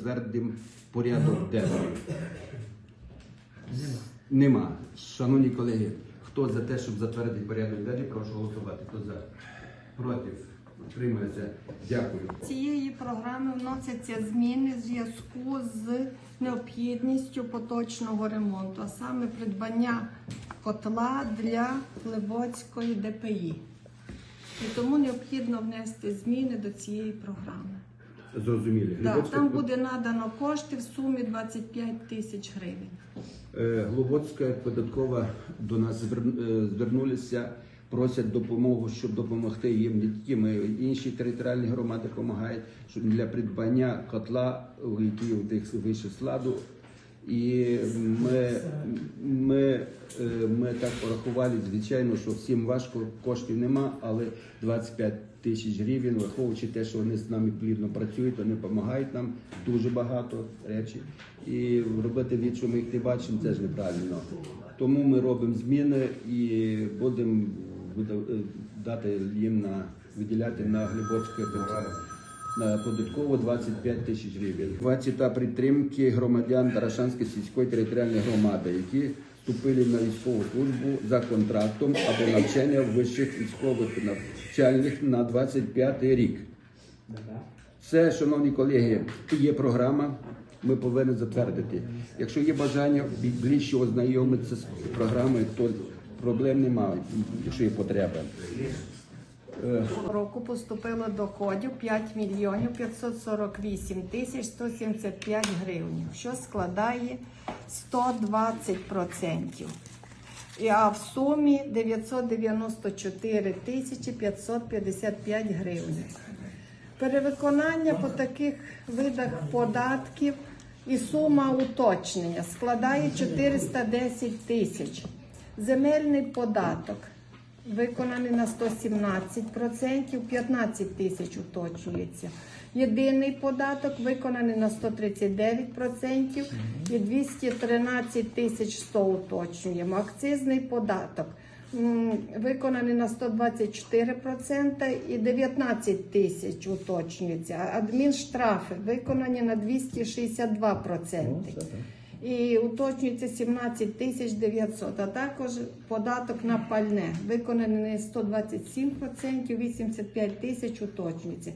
Затвердимо порядок денний. Нема. Шановні колеги, хто за те, щоб затвердити порядок денний, прошу голосувати. Хто за? Проти? Утримується. Дякую. Цієї програми вносяться зміни в зв'язку з необхідністю поточного ремонту, а саме придбання котла для Глибоцької ДПІ. І тому необхідно внести зміни до цієї програми. Зрозумілі. Так, Глибоцька- там буде надано кошти в сумі 25 тисяч гривень. Глубоцька податкова до нас е, звернулися, просять допомогу, щоб допомогти їм не тільки ми, інші територіальні громади допомагають, щоб для придбання котла, у який у тих вище складу. І ми, ми, е, ми так порахували, звичайно, що всім важко, коштів нема, але 25 тисяч гривень, враховуючи те, що вони з нами плідно працюють, вони допомагають нам дуже багато речей. І робити від, що ми їх не бачимо, це ж неправильно. Тому ми робимо зміни і будемо е, дати їм на виділяти на глибоцьке податково 25 тисяч гривень. 20 та підтримки громадян Тарашанської сільської територіальної громади, які вступили на військову службу за контрактом або навчання в вищих військових навчальних на 25 рік. Це, шановні колеги, є програма. Ми повинні затвердити. Якщо є бажання більше ознайомитися з програмою, то проблем немає, якщо є потреба. Е, Року поступило доходів 5 мільйонів 548 тисяч 175 гривень, що складає 120%. І, А в сумі 994 тисячі 555 гривень. Перевиконання по таких видах податків і сума уточнення складає 410 тисяч. Земельний податок виконаний на 117%, 15 тисяч уточнюється. Єдиний податок виконаний на 139% і 213 тисяч 100 уточнюємо. Акцизний податок виконаний на 124% і 19 тисяч уточнюється. Адмінштрафи виконані на 262%. І уточнюється 17 тисяч 900, а також податок на пальне виконаний на 127%, 85 тисяч уточнюється.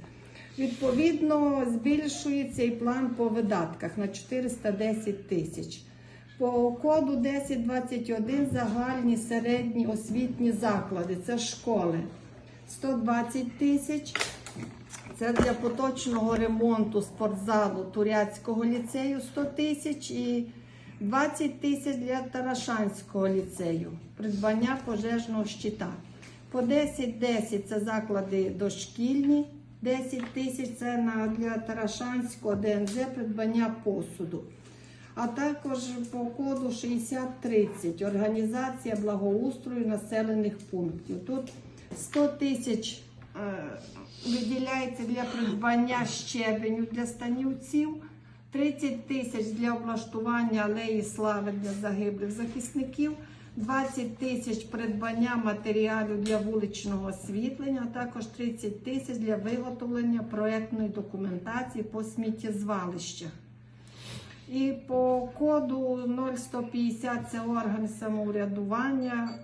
Відповідно, збільшується і план по видатках на 410 тисяч. По коду 1021 загальні середні освітні заклади, це школи 120 тисяч. Це для поточного ремонту спортзалу Туряцького ліцею 100 тисяч і 20 тисяч для Тарашанського ліцею, придбання пожежного щита. По 10-10 це заклади дошкільні, 10 тисяч це для Тарашанського ДНЗ придбання посуду. А також по коду 6030 організація благоустрою населених пунктів. Тут 100 тисяч е, виділяється для придбання щебеню для станівців, 30 тисяч для облаштування алеї слави для загиблих захисників, 20 тисяч придбання матеріалів для вуличного освітлення, а також 30 тисяч для виготовлення проектної документації по сміттєзвалищах. І по коду 0150 це орган самоврядування,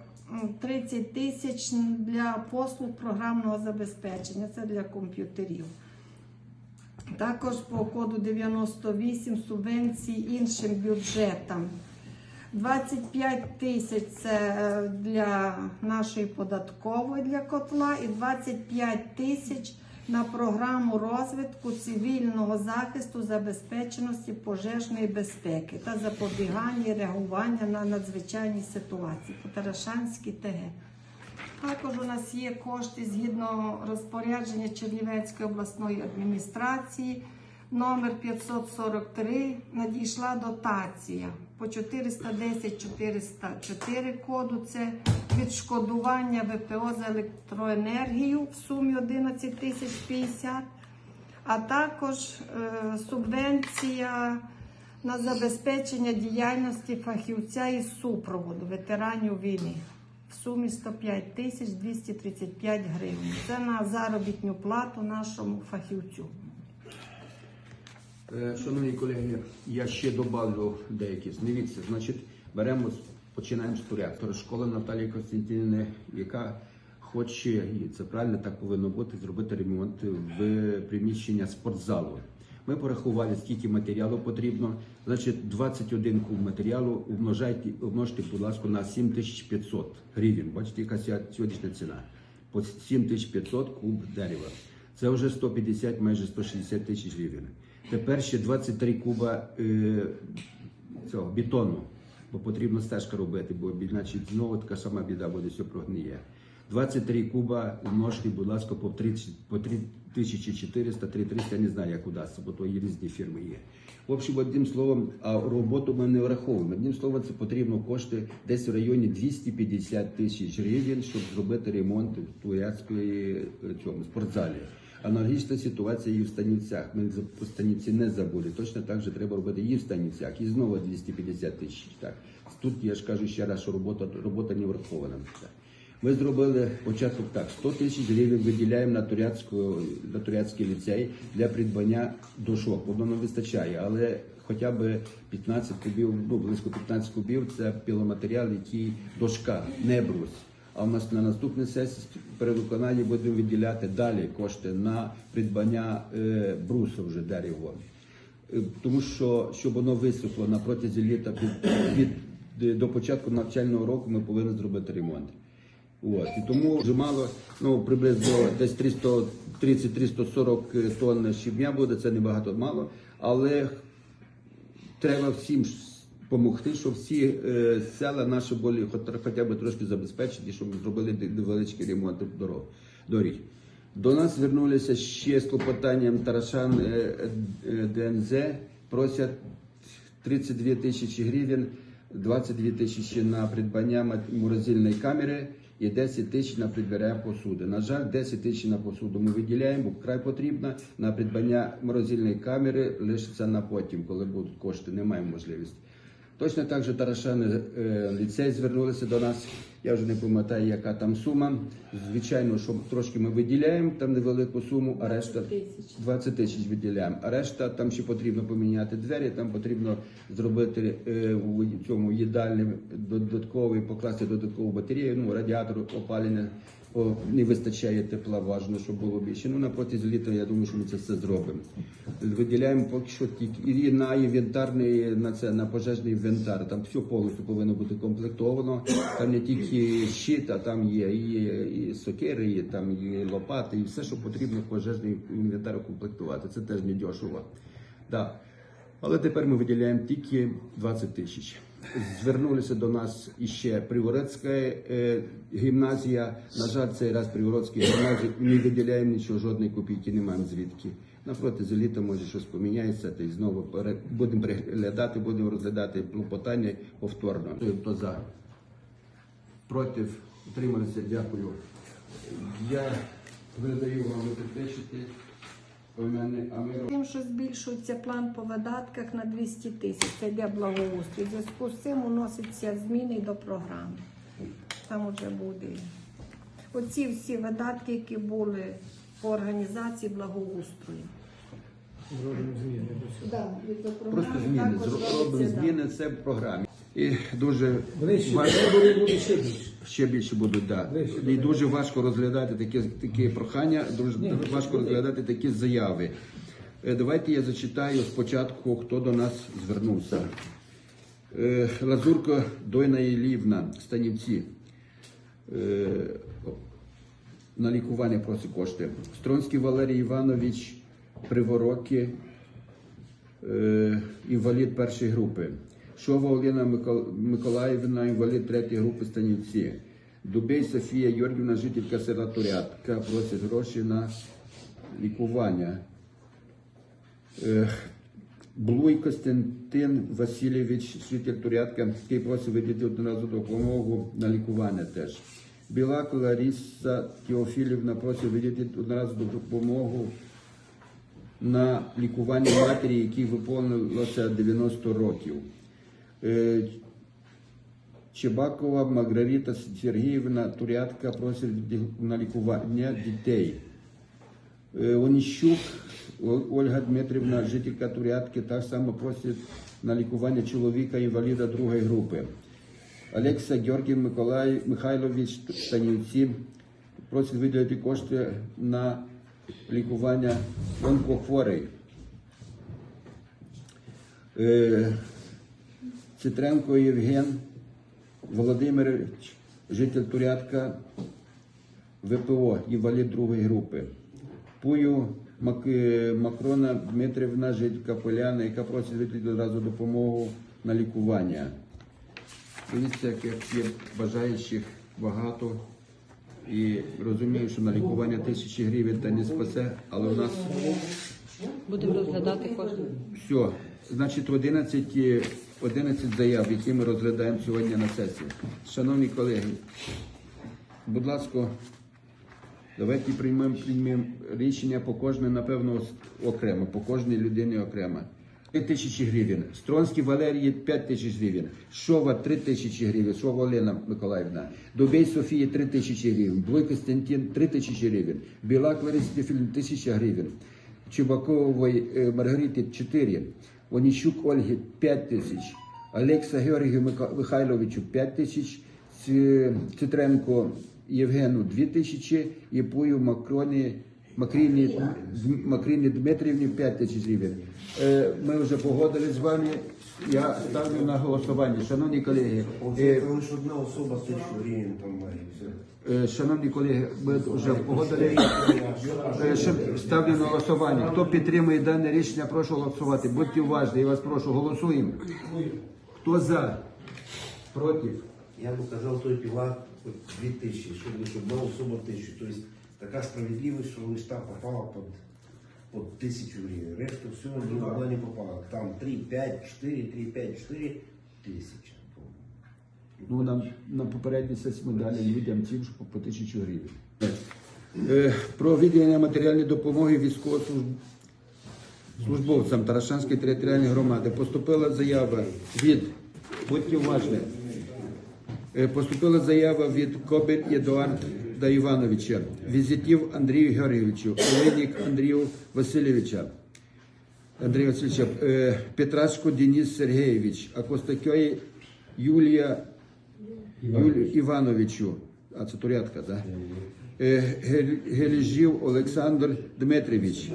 30 тисяч для послуг програмного забезпечення, це для комп'ютерів. Також по коду 98 субвенції іншим бюджетам. 25 тисяч це е, для нашої податкової для котла і 25 тисяч на програму розвитку цивільного захисту забезпеченості пожежної безпеки та запобігання і реагування на надзвичайні ситуації по Тарашанській ТГ. Також у нас є кошти згідно розпорядження Чернівецької обласної адміністрації. Номер 543 надійшла дотація по 410-404 коду. Це відшкодування ВПО за електроенергію в сумі 11 тисяч 50, а також е, субвенція на забезпечення діяльності фахівця із супроводу ветеранів війни в сумі 105 тисяч 235 гривень. Це на заробітну плату нашому фахівцю. Е, Шановні колеги, я ще добавлю деякі. Дивіться, значить, беремо, починаємо з порядку. Школа Наталії Костянтинівни, яка хоче, і це правильно так повинно бути, зробити ремонт в приміщення спортзалу. Ми порахували, скільки матеріалу потрібно. Значить, 21 куб матеріалу умножайте, умножте, будь ласка, на 7500 гривень. Бачите, яка сьогоднішня ціна. По 7500 куб дерева. Це вже 150, майже 160 тисяч гривень. Тепер ще 23 куба е, цього бетону, бо потрібно стежка робити, бо іначе знову така сама біда буде, все прогниє. 23 куба умножте, будь ласка, по 30, по 3400, 3300, я не знаю, як удасться, бо то є різні фірми є. В общем, одним словом, а роботу ми не враховуємо. Одним словом, це потрібно кошти десь в районі 250 тисяч гривень, щоб зробити ремонт в турецької е, цьому спортзалі. Аналогічна ситуація і в Станівцях. Ми по Станівці не забули. Точно так же треба робити і в Станівцях. І знову 250 тисяч. Так. Тут я ж кажу ще раз, що робота, робота не врахована. Так. Ми зробили початок так: 100 тисяч гривень виділяємо на турецьку на турецький ліцей для придбання дошок. Воно не вистачає, але хоча б 15 кубів, ну близько 15 кубів це піломатеріал, який дошка, не брус. А на наступній сесії при виконанні будемо виділяти далі кошти на придбання е, брусу вже дерева. Е, Тому що щоб воно висохло на протязі літа під, від, до початку навчального року ми повинні зробити ремонт. От. І тому вже мало, ну приблизно десь 330-340 тонн щебня буде, це небагато мало, але треба всім допомогти, щоб всі е, села наші були хоча б трошки забезпечені, щоб зробили невеличкий ремонт дорог, доріг. До нас звернулися ще з клопотанням Тарашан е, е, ДНЗ, просять 32 тисячі гривень, 22 тисячі на придбання морозильної камери і 10 тисяч на придбання посуди. На жаль, 10 тисяч на посуду ми виділяємо, бо вкрай потрібно. На придбання морозильної камери лишиться на потім, коли будуть кошти, не маємо можливості. Точно так же Тарашани е, ліцей звернулися до нас. Я вже не пам'ятаю, яка там сума. Звичайно, що трошки ми виділяємо там невелику суму, а решта 20 тисяч виділяємо. А решта там ще потрібно поміняти двері, там потрібно зробити е, у цьому їдальні додатковий, покласти додаткову батарею, ну радіатор опалення. О, не вистачає тепла, важно, щоб було більше. Ну на протязі літа я думаю, що ми це все зробимо. Виділяємо поки що тільки і на інвентарний, на це на пожежний інвентар. Там все повністю повинно бути комплектовано. Там не тільки щит, а там є і, і сокири, і там і лопати, і все, що потрібно в пожежний інвентар укомплектувати. Це теж не дешево. Да. Але тепер ми виділяємо тільки 20 тисяч. Звернулися до нас іще Приворецька е, гімназія. На жаль, цей раз Приворецька гімназія не виділяємо нічого, жодної копійки не маємо звідки. Напроти літа може щось поміняється, та й знову будемо переглядати, будемо розглядати клопотання повторно. Хто за? Проти? Утрималися, дякую. Я видаю вам випишете. Тим, що збільшується план по видатках на 200 тисяч, це йде благоустрій. В зв'язку з цим уносяться зміни до програми. Там вже буде. Оці всі видатки, які були по організації благоустрою. Зробимо зміни до цього. Да, Просто зміни. також Зро- робиться, да. зміни, це в програмі. І дуже Вони ще, важко, вони ще більше. Ще більше будуть, да. І дуже важко розглядати такі, такі прохання, дуже ну, важко розглядати такі заяви. Е, Давайте я зачитаю спочатку, хто до нас звернувся. Е, Лазурко Дойна Ілівна, Станівці. Е, На лікування просить кошти. Стронський Валерій Іванович, Привороки, інвалід першої групи. Шова Олена Миколаївна, інвалід третьої групи Станівці. Дубей Софія Йоргівна, жителька села Турятка, просить гроші на лікування. Е, Блуй Костянтин Васильович, житель Турятка, який просить виділити одноразову допомогу на лікування теж. Білак Лариса Теофілівна просить виділити одноразову допомогу на лікування матері, якій виповнилося 90 років. Е, Чебакова Маргарита Сергіївна Турятка просить на лікування дітей. Е, Оніщук Ольга Дмитрівна, жителька Турятки, так само просить на лікування чоловіка інваліда другої групи. Олекса Георгій Миколай Михайлович Станівці просить виділити кошти на лікування онкохворий. Цитренко Євген Володимирович, житель Турятка, ВПО, інвалід другої групи. Пую Мак- е, Макрона Дмитрівна, жителька Поляни, яка просить виділити одразу допомогу на лікування. Дивіться, як є бажаючих багато. І розумію, що на лікування тисячі гривень та не спасе, але у нас Будемо розглядати кожен. все. Значить, 11, е, 11 заяв, які ми розглядаємо сьогодні на сесії. Шановні колеги, будь ласка, давайте приймемо, приймемо рішення по кожній, напевно, окремо, по кожній людині окремо. 3 тисячі гривень. Стронський Валерій 5 тисяч гривень. Шова 3 тисячі гривень. Шова Олена Миколаївна. Добей Софії 3 тисячі гривень. Блой Костянтин 3 тисячі гривень. Білак Лариса Тефіль 1000 гривень. Чубакової е, Маргарити 4, Оніщук Ольги 5 тисяч, Олекса Георгію Михайловичу 5 тисяч, Цитренко Євгену 2 тисячі, Єпую Макроні, Макріні, Макріні Дмитрівні 5 тисяч гривень. Е, Ми вже погодили з вами. Я ставлю на голосування. Шановні колеги, е, лише одна особа тисячу гривень там має. Е, Шановні колеги, ми вже погодили. Е, ще Ставлю на голосування. Хто підтримує дане рішення, прошу голосувати. Будьте уважні, я вас прошу, голосуємо. Хто за? Проти? Я бы казав, той пила хоть дві тисячі, щоб лише одна особа тисячу. Така справедливість, що лише та попала під, під тисячу гривень. Решту всього ні одна не попала. Там 3, 5, 4, 3, 5, 4 тисячі. Ну, нам на попередній сесії ми дали людям цим, що по тисячу гривень. Е, Про виділення матеріальної допомоги військовослужбовцям Тарашанської територіальної громади поступила заява від, будьте уважні, Е, Поступила заява від Кобель Едуарда Івановича, Візитів Андрію Георгійовичу, Олейник Андрію Васильовича, Андрій Васильовича, е, Петрашко Денис Сергійович, Акостакьої Юлія Юлію Івановичу, а це турятка, так? Е, Геліжів Олександр Дмитрович,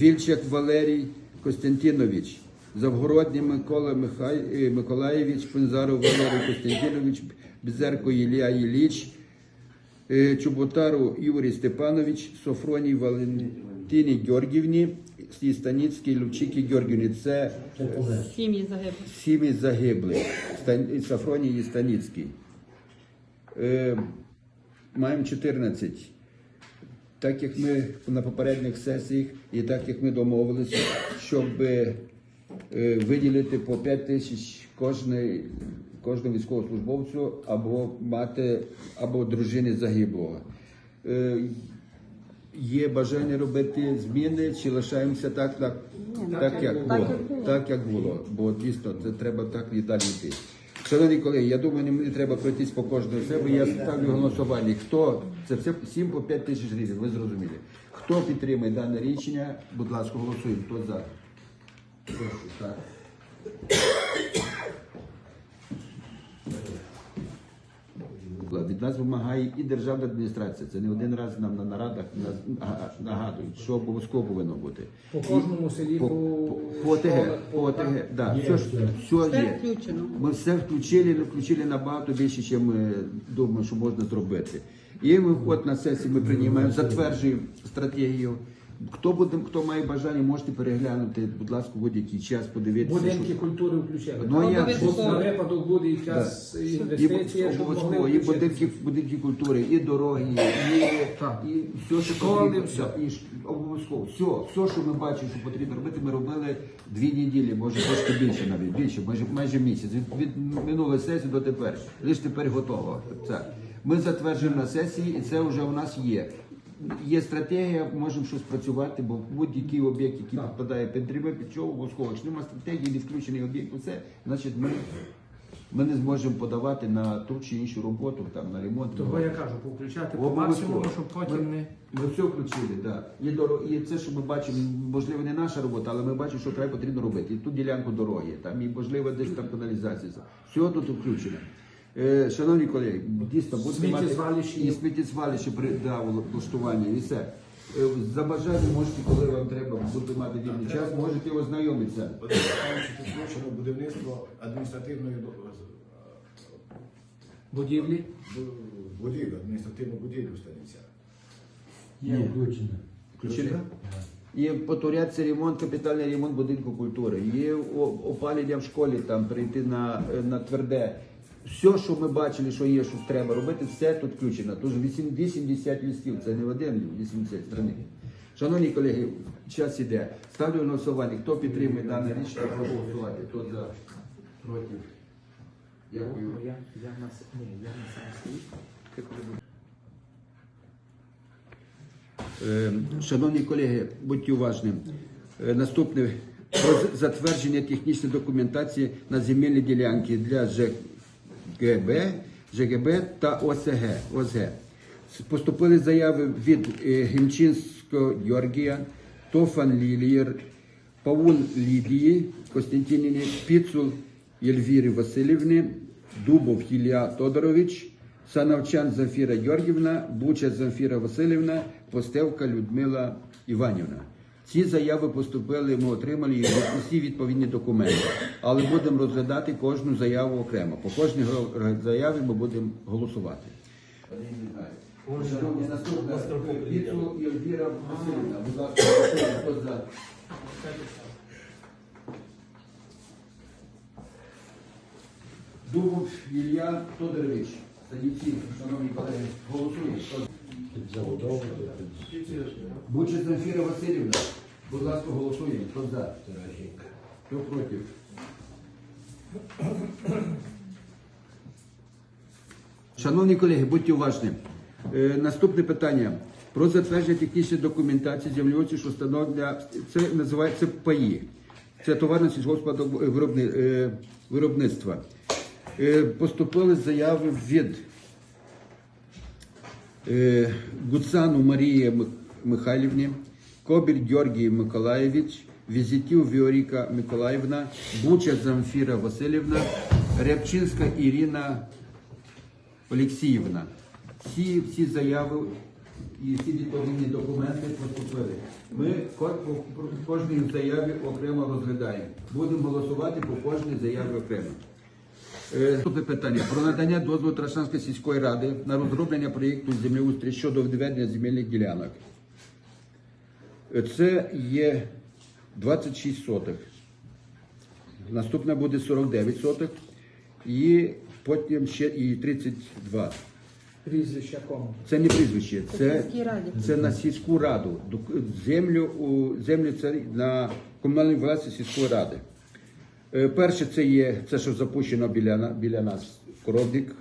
Вільчак Валерій Костянтинович, Завгородній Микола Михай... е, Миколаєвич, Пензаров Валерій Костянтинович, Безерко Ілля Іліч, е, Чоботару Юрій Степанович, Софроній Валентині Георгівні і Станіцькій Лучікі Георгівні. Це Сім'ї загиблих. сім'ї загиблих. Стан... Сафроній і Станіцький. Е, маємо 14. Так як ми на попередніх сесіях і так як ми домовилися, щоб е, виділити по 5 тисяч кожний, кожному військовослужбовцю або мати, або дружині загиблого. Е, Є бажання робити зміни чи лишаємося так, так, так, як було, так як було, бо дійсно це треба так і далі йти. Шановні колеги, я думаю, не мені треба пройтись по кожному себе. Я ставлю голосування. Хто це все 7 по 5 тисяч гривень, ви зрозуміли. Хто підтримує дане рішення, будь ласка, голосуємо. Хто за? Прошу, так. Від нас вимагає і державна адміністрація. Це не один раз нам на нарадах нагадують, що обов'язково повинно бути. По кожному селі, по, по, ОТГ, по ОТГ, да, все, ж- все Все є. включено. Ми все включили, включили набагато більше, ніж ми думаємо, що можна зробити. І ми от на сесії ми приймаємо, затверджуємо стратегію. Хто буде, хто має бажання, можете переглянути, будь ласка, будь-який час подивитися. будинки що- культури включили. Ну? Обов'язково. На випадок буде І інвестиція, щоб обов'язково, могли і будинки, будинки культури, і дороги, і, Так. і все, що Школи, потрібно, все. І обов'язково. Все, все, що ми бачимо, що потрібно робити, ми робили дві неділі, може трошки більше навіть, більше, майже, майже місяць. Від, від минулої сесії до тепер. Лише тепер готово. Це. Ми затверджуємо на сесії, і це вже у нас є. Є стратегія, можемо щось працювати, бо будь-який об'єкт, який підпадає під треба, під чого обов'язково. Якщо немає стратегії, не включений об'єкт, це значить ми ми не зможемо подавати на ту чи іншу роботу, там на ремонт. Того я кажу, повключати по максимуму, щоб потім не. Ми все включили, да. І, доро... і це, що ми бачимо, можливо, не наша робота, але ми бачимо, що треба потрібно робити. І тут ділянку дороги, там і можливо десь там каналізація. Все тут включено. Е, шановні колеги, дійсно Сміттєзвалище. і сміттєзвалище при да, влаштування, і все. Е, За бажанням можете, коли вам треба, будете мати вільний час, можете ознайомитися. Підключено будівництво адміністративної Будівлі. будівлі, адміністративну будівлю станиця. Є включено. Включено? Є повторяться ремонт, капітальний ремонт будинку культури, є опалення в школі, там прийти на, е, на тверде. Все, що ми бачили, що є, що треба робити, все тут включено. Тож 8 80 листів, це не один 80 страниць. Шановні колеги, час іде. Ставлю на голосування. Хто підтримує дане рішення, прошу голосувати. Хто за проти? Дякую. Я, на, с- ні, я на сам свій. Е, Шановні колеги, будьте уважні. Е, Наступне про затвердження технічної документації на земельні ділянки для ЖГБ, ЖГБ та ОСГ. ОСГ. Поступили заяви від е, Гімчинського Георгія, Тофан Лілієр, Павун Лідії Костянтинівни, Піцул Єльвіри Васильівни, Дубов Ілля Тодорович, Санавчан Замфіра Георгівна, Буча Замфіра Васильівна, Постевка Людмила Іванівна. Ці заяви поступили, ми отримали їх усі відповідні документи, але будемо розглядати кожну заяву окремо. По кожній заяві ми будемо голосувати. Шановні, Піцу Васильівна, будь ласка, хто за? Дубов Ілля Тодорович. Садівці, шановні колеги, голосуємо. Буча Замфіра Васильівна. Будь ласка, голосуємо. Хто за? Хто проти? Шановні колеги, будьте уважні. Е, наступне питання. Про затвердження технічної документації землеустрою, що встановлення, це називається ПАї. Це товарно сільськогосподарського виробни- е. Е, поступили заяви від е, Гуцану Марії Михайлівні, Кобіль Георгій Миколаєвич, Візитів Віоріка Миколаївна, Буча Замфіра Васильівна, Рябчинська Ірина Олексіївна. Всі, всі заяви і всі відповідні документи поступили. Ми по кожній заяві окремо розглядаємо. Будемо голосувати по кожній заяві окремо. Е, Наступне питання про надання дозволу Трашанської сільської ради на розроблення проєкту землеустрій щодо відведення земельних ділянок. Е, Це є 26 сотих. Наступне буде 49 сотих. І потім ще і 32. Прізвище кому? Це не прізвище, це, це на сільську раду. Землю, у, землю це на комунальній власності сільської ради. Е, Перше це є це, що запущено біля, на- біля нас коробник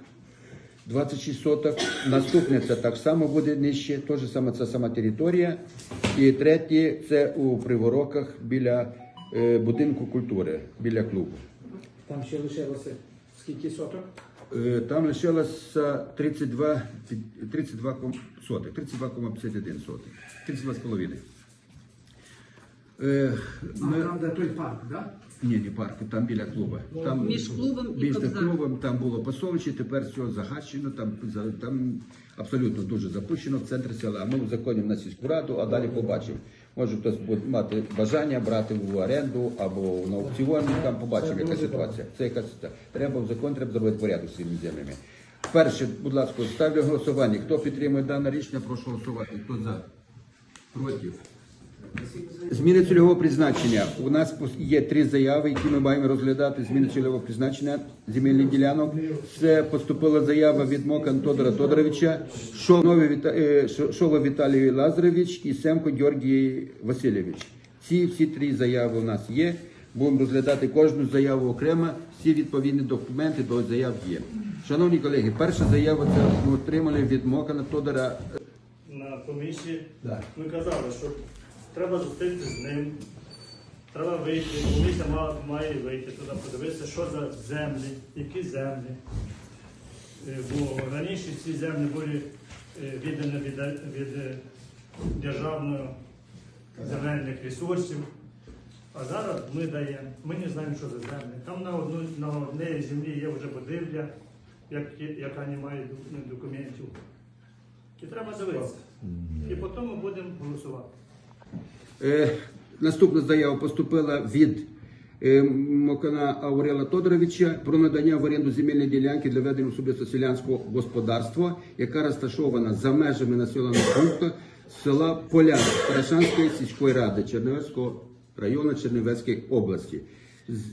26 соток. Наступне це так само буде нижче, теж саме це сама територія. І третє це у Привороках біля е, будинку культури, біля клубу. Там ще лишилося скільки соток? Е, Там лишилося 32, 32 ком- сотих, 32,51 сотих, 32 Е, А там де той парк, так? ні, не парк, там біля клубу. Там, Між клубом і між клубом там було пасовище, тепер все загачено, там, за- там абсолютно дуже запущено в центрі села. А ми законимо на сільську раду, а далі побачимо. Може хтось буде мати бажання брати в оренду або на аукціон, там побачимо, яка ситуація. Це яка ситуація. Треба в закон, треба зробити порядок з цими землями. Перше, будь ласка, ставлю голосування. Хто підтримує дане рішення, прошу голосувати. Хто за? Проти? Зміни цільового призначення. У нас є три заяви, які ми маємо розглядати. Зміни цільового призначення земельних ділянок. Це поступила заява від Мокан Тодора Тодоровича, Віта- е, Шова Віталій Лазаревич і Семко Георгій Васильович. Ці всі три заяви у нас є. Будемо розглядати кожну заяву окремо. Всі відповідні документи до заяв є. Шановні колеги, перша заява це ми отримали від Мокана Тодора. на комісії Да. ми казали, що треба зустрітися з ним, Треба вийти, комісія має, має вийти туди, подивитися, що за землі, які землі. Е, Бо раніше ці землі були е, віддані від, від е, державної земельних ресурсів. А зараз ми даємо, ми не знаємо, що за землі. Там на одну на одній землі є вже будівля, як, яка не має документів. І треба дивитися. І потім ми будемо голосувати. Е, наступна заява поступила від е, Мокана Аурела Тодоровича про надання в оренду земельної ділянки для ведення особисто селянського господарства, яка розташована за межами населеного пункту села Поля Тарашанської сільської ради Чернівецького району Чернівецької області.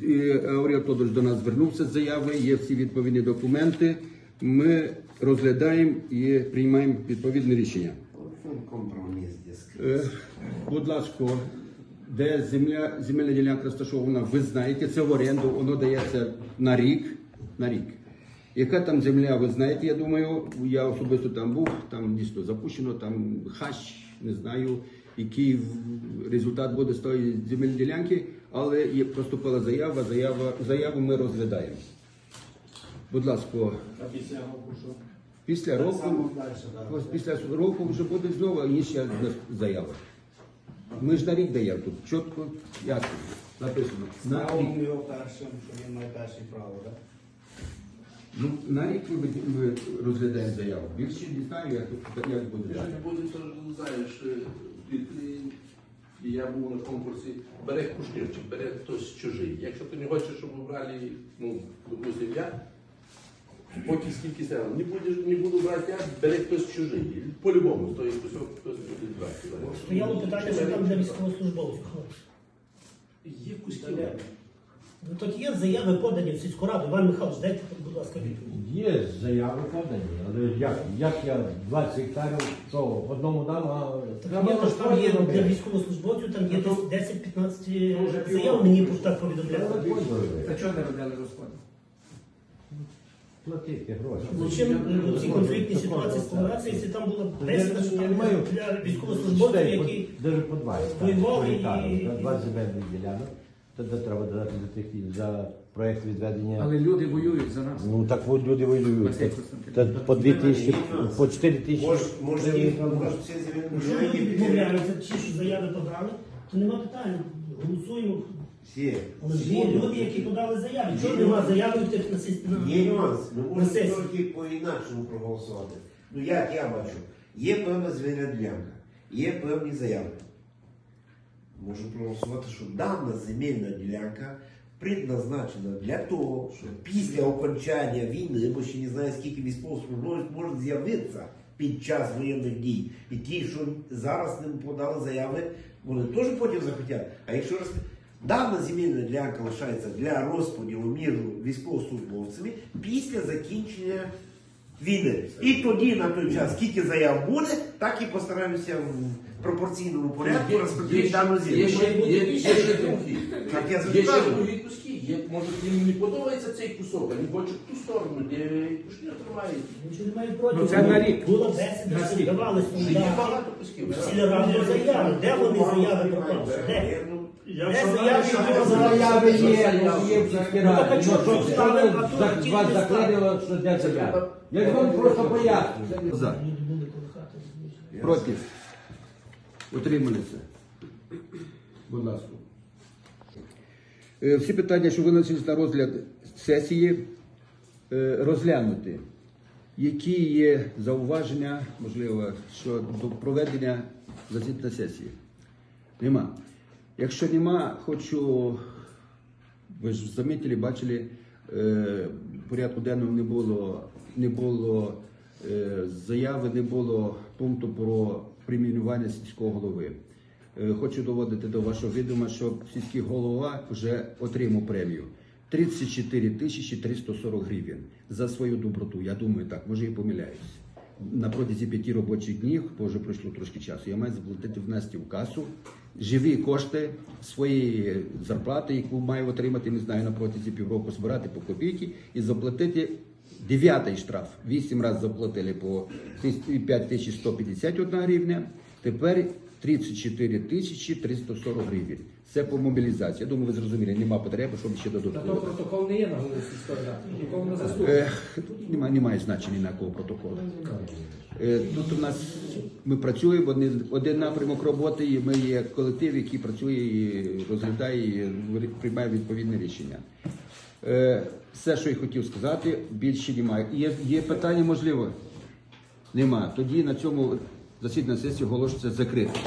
Е, Аурел Тодорович до нас звернувся з заявою, є всі відповідні документи. Ми розглядаємо і приймаємо відповідне рішення. Компроміс, дескать. Е, Будь ласка, де земля, земельна ділянка розташована, ви знаєте, це в оренду, воно дається на рік. На рік. Яка там земля, ви знаєте, я думаю, я особисто там був, там дійсно запущено, там хащ, не знаю, який результат буде з тої земельної ділянки, але є поступила заява, заява, заяву ми розглядаємо. Будь ласка, А після що? Після року. далі. Ось після року вже буде знову інша заява. Ми ж на рік даємо тут. Чітко, ясно. Написано. На рік. Його першим, що він має перше право, так? Ну, на рік ми, ми розглядаємо заяву. Більше не знаю, як, як буде Я далі. не буду то знаєш, е, я був на конкурсі, бере кушнірчик, бере хтось чужий. Якщо ти не хочеш, щоб брали, ну, допустим, я, поки скільки сел, не, будеш, не буду брати я, бере хтось чужий. По-любому, то є хтось буде брати. Стояло питання, що там для військовослужбовців. хлопці. Є куски. Ну тут є заяви подані в сільську раду. Іван Михайлович, дайте, будь ласка, відповідь. Є заяви подані, але як, як я 20 гектарів, що одному дам, а Так є, тож там є для військовослужбовців, там є десь 10-15 заяв, мені так повідомляли. Та чого не робили розходи? Платити гроші. Ну, чим е, ці конфліктні ситуації складаються, якщо там було Я 10 не маю для військовослужбовців, які Даже по 20 воювали і- за 20 земельних ділянок, тоді треба додати за тих за проєкт відведення. Але люди воюють за нас. Ну так от люди воюють. Та- та По 2 тисячі, по 4 тисячі. Може, може, треба. може, всі земельні Якщо люди ділянки відмовляються, ті, що заяви подали, то нема питань. Голосуємо. Всі. Але ж є люди, які подали заяви. Чого нема заяви в тих на сіс- Є нюанс, ми можемо сесії? трохи по-інакшому проголосувати. Ну як я бачу, є певна звільна ділянка, є певні заяви. Можемо проголосувати, що дана земельна ділянка предназначена для того, щоб після окончання війни, бо ще не знаю, скільки військовослужбовців може з'явитися під час воєнних дій. І ті, що зараз не подали заяви, вони теж потім захотять. А якщо роз... дана земельна ділянка лишається для розподілу між військовослужбовцями після закінчення війни. І тоді на той час, скільки заяв буде, так і постараємося в пропорційному порядку розподілити дану Є землю. ще, є, є ще другі. Так я Є ще другі куски. Є, може, їм не подобається цей кусок, вони хочуть ту сторону, де кушнір тримає. Нічого немає проти. Ну, це на рік. Було 10 На разів, давали Вже є багато кусків. Заяви. Де вони заяви пропали? Де? Ну, Я заяви, є, є в сільській Ну, так а раді. чого Ну, ж що За- ті Вас закладено, що де заяви. Я ж вам просто поясню. За. Проти. Утрималися. Будь ласка. Е, Всі питання, що виносились на розгляд сесії, е, розглянути. Які є зауваження, можливо, щодо проведення засідання сесії? Нема. Якщо нема, хочу, ви ж замітили, бачили, е, порядку денному не було, не було е, заяви, не було пункту про примінювання сільського голови. Е, Хочу доводити до вашого відома, що сільський голова вже отримав премію 34 тисячі 340 гривень за свою доброту. Я думаю, так, може і помиляюсь. На протязі п'яти робочих днів, бо вже пройшло трошки часу, я маю заплатити внести в касу живі кошти своєї зарплати, яку маю отримати, не знаю, на протязі півроку збирати по копійки і заплатити дев'ятий штраф. Вісім разів заплатили по 5151 гривня. Тепер 34 тисячі 340 гривень. Це по мобілізації. Я думаю, ви зрозуміли, нема потреби, щоб ще Та то додатково. протокол не є на голові. Протокол на заступник. Немає, немає значення ніякого протоколу. Е, Тут у нас ми працюємо один, один напрямок роботи, і ми є колектив, який працює і розглядає і приймає відповідне рішення. Е, Все, що я хотів сказати, більше немає. Є, є питання, можливо? Нема. Тоді на цьому засідання сесії оголошується закритим.